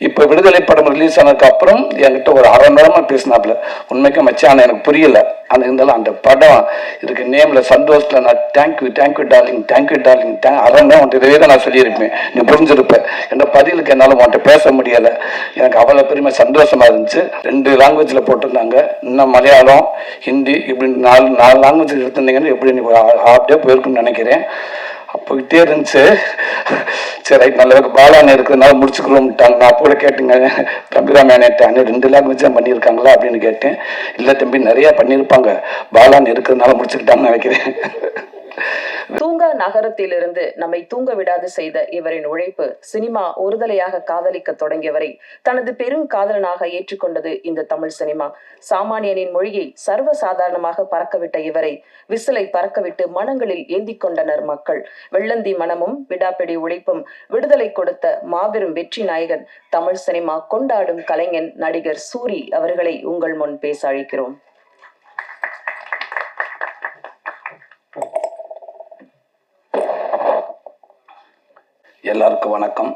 இப்போ விடுதலை படம் ரிலீஸ் ஆனதுக்கு அப்புறம் என்கிட்ட ஒரு அரை நேரமா பேசினாப்புல உண்மைக்கு மச்சான் எனக்கு புரியல. அந்த இருந்தாலும் அந்த படம் இதுக்கு நேம்ல சந்தோஷத்துல நான் thank you thank you darling thank you darling thank அரை நேரம் உன்ட்ட இதே தான் நான் சொல்லியிருப்பேன். நீ புரிஞ்சிருப்பேன் என்ற பதிலுக்கு என்னால் உன்ட்ட பேச முடியல. எனக்கு அவ்வளோ பெருமை சந்தோஷமா இருந்துச்சு. ரெண்டு லாங்குவேஜில் போட்டிருந்தாங்க. இன்னும் மலையாளம் ஹிந்தி இப்படி நாலு நாலு லாங்குவேஜ் எடுத்திருந்தீங்கன்னு எப்படி நீ ஹாஃப் டே போயிருக்குன்னு நினைக்கிறேன். போயிட்டே இருந்துச்சு. சரி ரைட் நல்ல பாலான இருக்கிறதுனால முடிச்சுக்கிறோம்ட்டாங்க நான் கூட கேட்டுங்க தம்பிரா மேனேட்டாங்க ரெண்டு லாங்குவேஜ் தான் பண்ணியிருக்காங்களா? அப்படின்னு கேட்டேன். இல்லை தம்பி நிறையா பண்ணியிருப்பாங்க. பாலான் இருக்கிறதுனால முடிச்சுக்கிட்டாங்கன்னு நினைக்கிறேன். தூங்கா நகரத்திலிருந்து நம்மை தூங்க விடாது செய்த இவரின் உழைப்பு சினிமா ஒருதலையாக காதலிக்க தொடங்கியவரை தனது பெரும் காதலனாக ஏற்றுக்கொண்டது இந்த தமிழ் சினிமா. சாமானியனின் மொழியை சர்வ சாதாரணமாக பறக்கவிட்ட இவரை விசிலை பறக்கவிட்டு மனங்களில் ஏந்தி கொண்டனர் மக்கள். வெள்ளந்தி மனமும் விடாப்பிடி உழைப்பும் விடுதலை கொடுத்த மாபெரும் வெற்றி நாயகன் தமிழ் சினிமா கொண்டாடும் கலைஞன் நடிகர் சூரி அவர்களை உங்கள் முன் பேச அழைக்கிறோம். எல்லாருக்கும் வணக்கம்.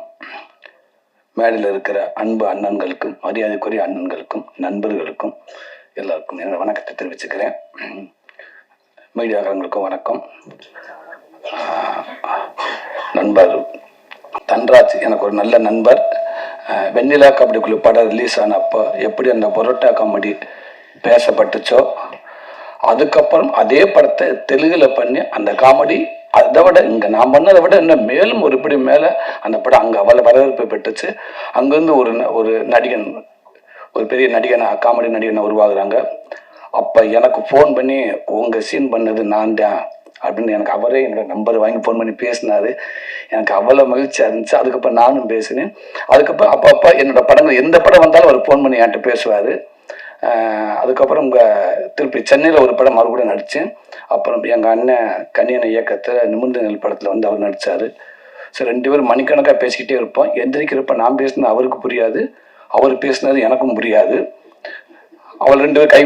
மேடையில் இருக்கிற அன்பு அண்ணன்களுக்கும் மரியாதைக்குரிய அண்ணன்களுக்கும் நண்பர்களுக்கும் எல்லாருக்கும் என்னோட வணக்கத்தை தெரிவிச்சுக்கிறேன். மீடியாக்காரங்களுக்கும் வணக்கம். நண்பர் தன்ராஜ் எனக்கு ஒரு நல்ல நண்பர். வெண்ணிலா கபடி குழு படம் ரிலீஸ் ஆனப்போ எப்படி அந்த பொரோட்டா காமெடி பேசப்பட்டுச்சோ அதுக்கப்புறம் அதே படத்தை தெலுங்குல பண்ணி அந்த காமெடி அதை விட இங்க நான் பண்ணதை விட இன்னும் மேலும் ஒரு படி மேல அந்த படம் அங்க அவ்வளவு வரவேற்பு பெற்றுச்சு. அங்கிருந்து ஒரு ந- ஒரு நடிகன் ஒரு பெரிய நடிகனை காமெடி நடிகனை உருவாகுறாங்க. அப்ப எனக்கு ஃபோன் பண்ணி உங்க சீன் பண்ணது நான் தான் அப்படின்னு எனக்கு அவரே என்னோட நம்பர் வாங்கி ஃபோன் பண்ணி பேசினாரு. எனக்கு அவ்வளோ மகிழ்ச்சியாக இருந்துச்சு. அதுக்கப்புறம் நானும் பேசினேன். அதுக்கப்புறம் அப்பப்போ என்னோட படங்கள் எந்த படம் வந்தாலும் அவர் ஃபோன் பண்ணி என்கிட்ட பேசுவார். அதுக்கப்புறம் இங்கே திருப்பி சென்னையில் ஒரு படம் மறுபடியும் நடித்தேன் அப்புறம் எங்கள் அண்ணன் கன்னியனை இயக்கத்தில் நிமிர்ந்த நெல் படத்தில் வந்து அவர் நடித்தார் சரி ரெண்டு பேரும் மணிக்கணக்காக பேசிக்கிட்டே இருப்போம். எந்திரிக்கிறப்ப நான் பேசினது அவருக்கு புரியாது. அவர் பேசினது எனக்கும் புரியாது. அவள் ரெண்டு பேரும் கை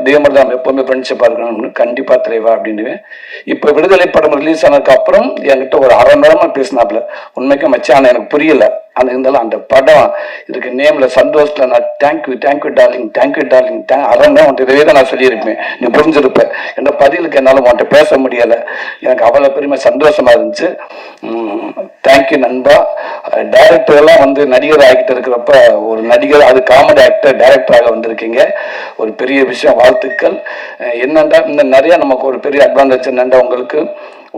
இதே மாதிரி தான் எப்போவுமே ஃப்ரெண்ட்ஷிப்பாக இருக்கணும்னு கண்டிப்பாக தலைவா அப்படின்னுவேன். இப்போ விடுதலை படம் ரிலீஸ் ஆனதுக்கு அப்புறம் என்கிட்ட ஒரு அரை நேரமாக பேசினாப்புல. உண்மைக்கு மச்சான் எனக்கு புரியல. ஆனால் இருந்தாலும் அந்த படம் இதுக்கு நேம்ல சந்தோஷத்துல நான் thank you thank you darling thank you darling thank அறமே நேரம் உன்ட்ட தான் நான் சொல்லியிருப்பேன். நீ புரிஞ்சிருப்பேன் என்ற பதிலுக்கு என்னால் உன்ட்ட பேச முடியலை. எனக்கு அவ்வளோ பெருமை சந்தோஷமா இருந்துச்சு. தேங்க்யூ நண்பா. டைரக்டரெல்லாம் வந்து நடிகர் ஆகிட்டு இருக்கிறப்ப ஒரு நடிகர் அது காமெடி ஆக்டர் டைரக்டராக வந்திருக்கீங்க. ஒரு பெரிய விஷயம் வாழ்த்துக்கள். அஹ் என்னண்டா இந்த நிறையா நமக்கு ஒரு பெரிய அட்வான்டேஜ் என்னண்டா உங்களுக்கு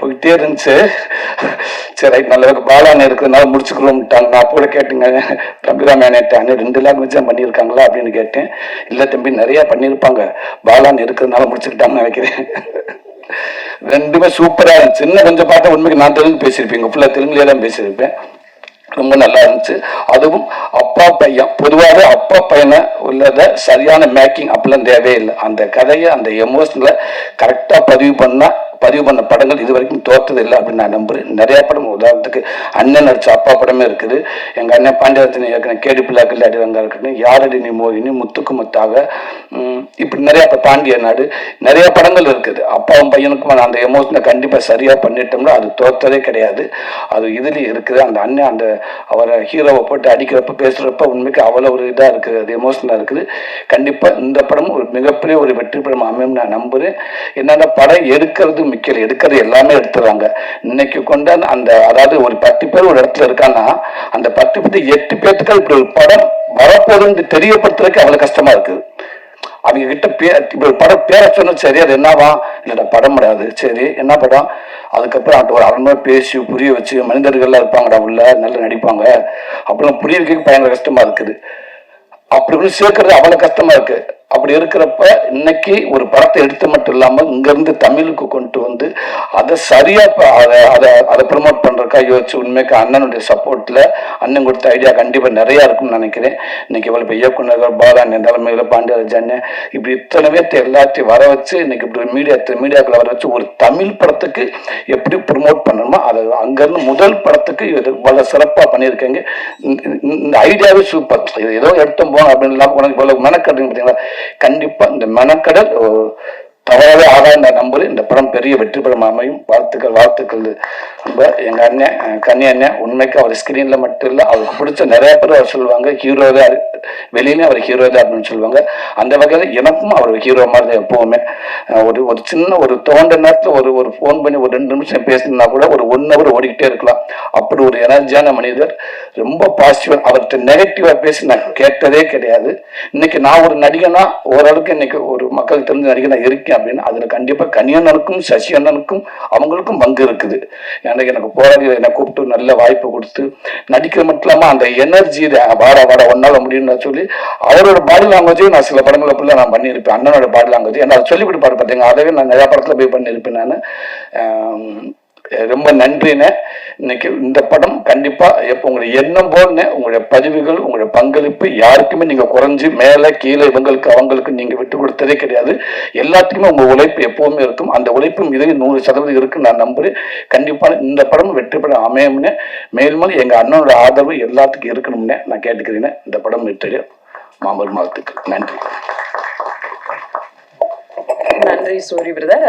போயிட்டே இருந்துச்சு. சரி நல்ல பாலான இருக்கிறதுனால முடிச்சுக்கிறோம்ட்டாங்க நான் கூட கேட்டுங்க தம்பிரா மேனேட்டாங்க ரெண்டு லாங்குவேஜ் தான் பண்ணியிருக்காங்களா அப்படின்னு கேட்டேன். இல்லை தம்பி நிறையா பண்ணியிருப்பாங்க. பாலான் இருக்கிறதுனால முடிச்சுக்கிட்டாங்கன்னு நினைக்கிறேன். ரெண்டுமே சூப்பராக இருந்துச்சு. இன்னும் கொஞ்சம் பார்த்தா உண்மைக்கு நான் தெலுங்கு பேசியிருப்பேன். ஃபுல்லாக தெலுங்குலேயே தான் பேசியிருப்பேன். ரொம்ப நல்லா இருந்துச்சு. அதுவும் அப்பா பையன் பொதுவாகவே அப்பா பையனை உள்ளத சரியான மேக்கிங் அப்படிலாம் தேவையே இல்லை அந்த கதையை அந்த எமோஷனில் கரெக்டாக பதிவு பண்ணால் பதிவு பண்ண படங்கள் இது வரைக்கும் தோற்றது இல்லை அப்படின்னு நான் நம்புகிறேன் நிறையா படம் உதாரணத்துக்கு அண்ணன் நடிச்ச அப்பா படமே இருக்குது. எங்கள் அண்ணன் பாண்டியரத்தின இயக்குன கேடி பிள்ளாக்கள் அடிரங்கா இருக்கட்டும் யாரடி நீ மோகினி முத்துக்கு முத்தாக இப்படி நிறையா இப்போ பாண்டிய நாடு நிறைய படங்கள் இருக்குது. அப்பாவும் பையனுக்கும் அந்த எமோஷனை கண்டிப்பாக சரியாக பண்ணிட்டோம்னா அது தோற்றதே கிடையாது. அது இதுலேயும் இருக்குது. அந்த அண்ணன் அந்த அவரை ஹீரோவை போட்டு அடிக்கிறப்ப பேசுகிறப்ப உண்மைக்கு அவ்வளோ ஒரு இதாக இருக்குது. அது எமோஷனாக இருக்குது. கண்டிப்பாக இந்த படமும் ஒரு மிகப்பெரிய ஒரு வெற்றி படம் அமையும் நான் நம்புகிறேன் என்னென்ன படம் எடுக்கிறது முக்கியம் எடுக்கிறது எல்லாமே எடுத்துடுறாங்க இன்னைக்கு கொண்ட அந்த அதாவது ஒரு பத்து பேர் ஒரு இடத்துல இருக்கான்னா அந்த பத்து பேர் எட்டு பேர்த்துக்கு இப்படி ஒரு படம் வரப்போகுதுன்னு தெரியப்படுத்துறதுக்கு அவ்வளவு கஷ்டமா இருக்குது அவங்க கிட்ட பே இப்ப படம் பேர சொன்னா சரி அது என்னவா? இல்லைடா படம் முடியாது சரி என்ன படம்? அதுக்கப்புறம் அவன் ஒரு அரை பேசி புரிய வச்சு மனிதர்கள்லாம் இருப்பாங்கடா உள்ள நல்லா நடிப்பாங்க. அப்புறம் புரிய வைக்க பயங்கர கஷ்டமா இருக்குது. அப்படி இப்படி சேர்க்கறது அவ்வளவு கஷ்டமா இருக்கு. அப்படி இருக்கிறப்ப இன்னைக்கு ஒரு படத்தை எடுத்து மட்டும் இல்லாம இங்கேருந்து தமிழுக்கு கொண்டு வந்து அதை சரியா அதை அதை அதை ப்ரமோட் பண்றதுக்கா யோசிச்சு உண்மைக்கு அண்ணனுடைய சப்போர்ட்ல அண்ணன் கொடுத்த ஐடியா கண்டிப்பா நிறைய இருக்கும்னு நினைக்கிறேன். இன்னைக்கு இவ்வளவு பெரிய இயக்குநர்கள் பாலா நிலைமையில பாண்டியராஜ் அண்ணன் இப்படி இத்தனை பேர்த்து எல்லாத்தையும் வர வச்சு இன்னைக்கு இப்படி மீடியா மீடியாக்களை வர வச்சு ஒரு தமிழ் படத்துக்கு எப்படி ப்ரொமோட் பண்ணணுமோ? அதை அங்கேருந்து முதல் படத்துக்கு இது பல சிறப்பா பண்ணியிருக்கீங்க. இந்த- ஐடியாவே சூப்பர் இது ஏதோ எடுத்தோம் போகணும் அப்படின்னு இல்லாமல் உனக்கு இவ்வளவு மெனக்கடுங்க பார்த்தீங்களா கண்டிப்பா இந்த மெனக்கடல் ஓ, தவறாவே ஆகாத இந்த படம் பெரிய வெற்றி படம் அமையும். வாழ்த்துக்கள் வாழ்த்துக்கள். ரொம்ப எங்க அண்ணன் கன்னி அண்ணன் உண்மைக்கு அவர் ஸ்கிரீன்ல மட்டும் இல்லை அவருக்கு பிடிச்ச நிறைய பேர் அவர் சொல்லுவாங்க ஹீரோ தான் வெளியில அவர் ஹீரோ தான் அப்படின்னு சொல்லுவாங்க. அந்த வகையில் எனக்கும் அவர் ஹீரோ மாதிரி தான் எப்பவுமே. ஒரு ஒரு சின்ன ஒரு தோண்ட நேரத்தில் ஒரு ஒரு ஃபோன் பண்ணி ஒரு ரெண்டு நிமிஷம் பேசணும்னா கூட ஒரு ஒன் ஹவர் ஓடிக்கிட்டே இருக்கலாம். அப்படி ஒரு எனர்ஜியான மனிதர். ரொம்ப பாசிட்டிவ் அவர்கிட்ட நெகட்டிவா பேசி நான் கேட்டதே கிடையாது. இன்னைக்கு நான் ஒரு நடிகனா ஓரளவுக்கு இன்னைக்கு ஒரு மக்கள் தெரிஞ்ச நடிகனா இருக்கேன். அப்படின்னு அதுல கண்டிப்பா கனியண்ணனுக்கும் சசி அண்ணனுக்கும் அவங்களுக்கும் பங்கு இருக்குது. ஏன்னா எனக்கு போராடி என்னை கூப்பிட்டு நல்ல வாய்ப்பு கொடுத்து நடிக்கிற மட்டும் இல்லாம அந்த எனர்ஜி வாட வாட ஒன்னால முடியும்னு சொல்லி அவரோட பாடி லாங்குவேஜையும் நான் சில படங்கள் அப்படிலாம் நான் பண்ணியிருப்பேன். அண்ணனோட பாடி லாங்குவேஜ் என்ன அதை சொல்லி கொடுப்பாரு பார்த்தீங்க அதவே நான் நிறைய படத்துல போய் பண்ணியிருப்பேன் நான். ரொம்ப நன்றிண்ணே. இன்னைக்கு இந்த படம் கண்டிப்பா எப்போ உங்களுடைய எண்ணம் போல்னே உங்களுடைய பதிவுகள் உங்களுடைய பங்களிப்பு யாருக்குமே நீங்க குறைஞ்சு மேல கீழே இவங்களுக்கு அவங்களுக்கு நீங்க விட்டு கொடுத்ததே கிடையாது. எல்லாத்துக்குமே உங்க உழைப்பு எப்பவுமே இருக்கும். அந்த உழைப்பும் இதையும் நூறு சதவீதம் இருக்குன்னு நான் நம்புறேன். கண்டிப்பா இந்த படம் வெற்றி படம் அமையும்னு. மேலும் எங்க அண்ணனோட ஆதரவு எல்லாத்துக்கும் இருக்கணும்னே நான் கேட்டுக்கிறேன். இந்த படம் வெற்றி மாம்பல் மாதத்துக்கு நன்றி. நன்றி சூரிய பிரதர்.